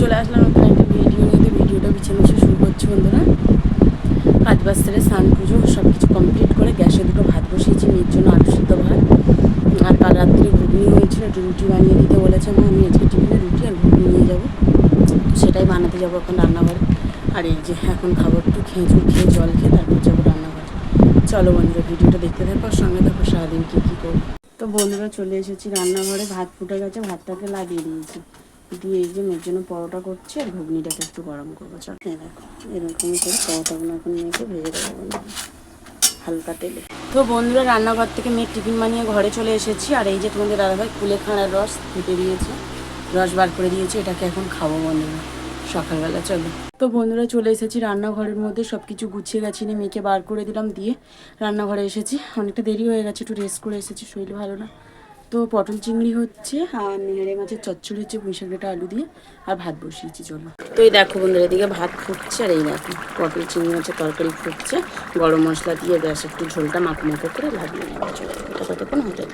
চলে আসলাম আপনার একটা ভিডিও নিয়ে। ভিডিওটা পিছনে বসে শুরু করছি বন্ধুরা। পাঁচ বাস্তরে স্নান পুজো সব কিছু কমপ্লিট করে গ্যাসে দুটো ভাত বসিয়েছি, মেয়ের জন্য আলু সিদ্ধ ভাত। আর কাল রাত্রে ঘুগনি হয়েছিল, একটু রুটি বানিয়ে দিতে বলেছে আমি আজকে টিফিনে রুটি আর ঘুগনি নিয়ে যাব। সেটাই বানাতে যাব এখন রান্নাঘরে। আর এই যে এখন খাবার একটু খেঁচুর খেয়ে জল খেয়ে তারপর যাব রান্নাঘরে। চলো বন্ধুরা, ভিডিওটা দেখতে থাকো সঙ্গে থাকো, সারাদিন কী কী করব। তো বন্ধুরা, চলে এসেছি রান্নাঘরে। ভাত ফুটে গেছে, ভাতটাকে লাগিয়ে দিয়েছি। দিয়ে এই যে মেয়ের জন্য পরোটা করছি আর ঘুগনিটাকে একটু গরম করব। চল। দেখো, এরকম করে পরোটাগুলো এখন মেয়েকে ভেজে দেবো হালকা তেলে। তো বন্ধুরা, রান্নাঘর থেকে মেয়ের টিফিন বানিয়ে ঘরে চলে এসেছি। আর এই যে তোমাদের দাদাভাই কুলেখাড়ার রস ফুটে দিয়েছে, রস বার করে দিয়েছে, এটাকে এখন খাব বন্ধুরা। সকালবেলা চলো। তো বন্ধুরা, চলে এসেছি রান্নাঘরের মধ্যে। সব কিছু গুছিয়ে গেছি নিয়ে মেয়েকে বার করে দিলাম, দিয়ে রান্নাঘরে এসেছি। অনেকটা দেরি হয়ে গেছে, একটু রেস্ট করে এসেছি, শরীর ভালো না। তো পটল চিংড়ি হচ্ছে আর নেড়ে মাছের চচ্চড়ি হচ্ছে পুঁইশাক ডাঁটা আলু দিয়ে, আর ভাত বসিয়েছি, চলো। তো এই দেখো বন্ধুরা, এদিকে ভাত ফুটছে আর এই দেখো, পটল চিংড়ি মাছের তরকারি ফুটছে। গরম মশলা দিয়ে ব্যাস একটু ঝোলটা মাখো মাখো করে লাগিয়ে নেওয়া চলো। এটা ততক্ষণ হতে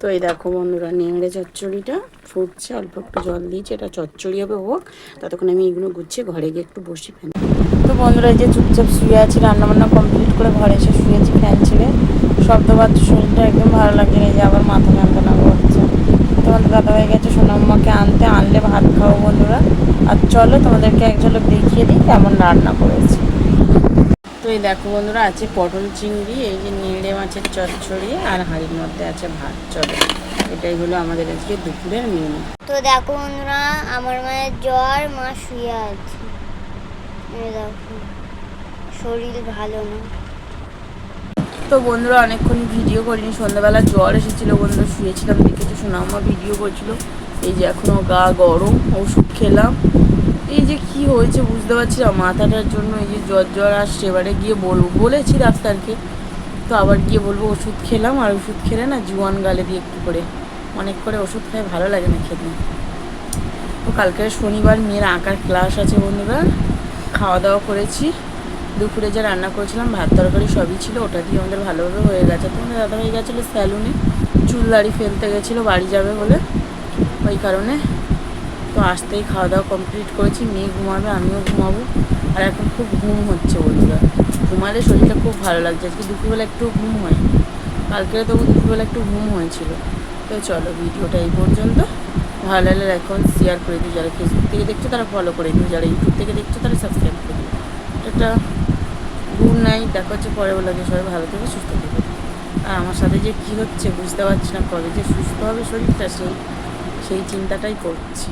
তো এই দেখো বন্ধুরা নেংড়ে চচ্চড়িটা ফুটছে, অল্প একটু জল দিয়েছে, এটা চচ্চড়ি হবে হোক, ততক্ষণ আমি এইগুলো গুছিয়ে ঘরে গিয়ে একটু বসি ফেলি তো বন্ধুরা যে চুপচাপ শুয়ে আছি, রান্নাবান্না কমপ্লিট করে পাচ্ছি শরীরটা একদম ভালো লাগছে এই যে আবার মাথা যন্ত্রণা করছে। তোমাদের দাদা হয়ে গেছে সোনাম্মাকে আনতে, আনলে ভাত খাও বন্ধুরা। আর চলো তোমাদেরকে এক ঝলক দেখিয়ে দিই কেমন রান্না করেছি। তো এই দেখো বন্ধুরা, আছে পটল চিংড়ি, এই যে নিড়ে মাছের চচ্চড়ি আর হাঁড়ির মধ্যে আছে ভাত। চলো, এটাই হলো আমাদের আজকে দুপুরের মেনু তো দেখো বন্ধুরা, আমার মায়ের জ্বর, মা শুয়ে আছে। দেখো, শরীর ভালো না। তো বন্ধুরা অনেকক্ষণ ভিডিও করিনি, সন্ধ্যাবেলা জ্বর এসেছিল বন্ধুরা, শুয়েছিলাম, দেখে দেখেছি সোনাম্মা ভিডিও করছিল। এই যে এখনও গা গরম, ওষুধ খেলাম। এই যে কি হয়েছে বুঝতে পারছি না, মাথাটার জন্য এই যে জ্বর জ্বর আসছে, এবারে গিয়ে বলব, বলেছি ডাক্তারকে, তো আবার গিয়ে বলব ওষুধ খেলাম, আর ওষুধ খেলে না জুয়ান গালে দিয়ে একটু করে, অনেক করে ওষুধ খাই, ভালো লাগে না খেতে। তো কালকে শনিবার মেয়ের আঁকার ক্লাস আছে বন্ধুরা, খাওয়া দাওয়া করেছি। দুপুরে যে রান্না করেছিলাম, ভাত তরকারি সবই ছিল, ওটা দিয়ে আমাদের ভালোভাবে হয়ে গেছে। তো আমাদের দাদা হয়ে গেছিল স্যালুনে চুল দাড়ি ফেলতে গেছিল, বাড়ি যাবে বলে। ওই কারণে তো আসতেই খাওয়া দাওয়া কমপ্লিট করেছি, মেয়ে ঘুমাবে, আমিও ঘুমাবো। আর এখন খুব ঘুম হচ্ছে বন্ধুরা। ঘুমালে শরীরটা খুব ভালো লাগছে। আজকে দুপুরবেলা একটু ঘুম হয় কালকে তবু দুপুরবেলা একটু ঘুম হয়েছিল। তো চলো ভিডিওটা এই পর্যন্ত। ভালো লাগলে এখন শেয়ার করে দিও। যারা ফেসবুক থেকে দেখছ, তারা ফলো করে দিও। যারা ইউটিউব থেকে দেখছ, তারা সাবস্ক্রাইব করে দিও। এটা গুড নাইট দেখা হচ্ছে পরে বললাম সবাই ভালো থেকে, সুস্থ থেকে। আর আমার সাথে যে কী হচ্ছে বুঝতে পারছি না, কবে যে সুস্থ হবে শরীরটা, সেই সেই চিন্তাটাই করছি।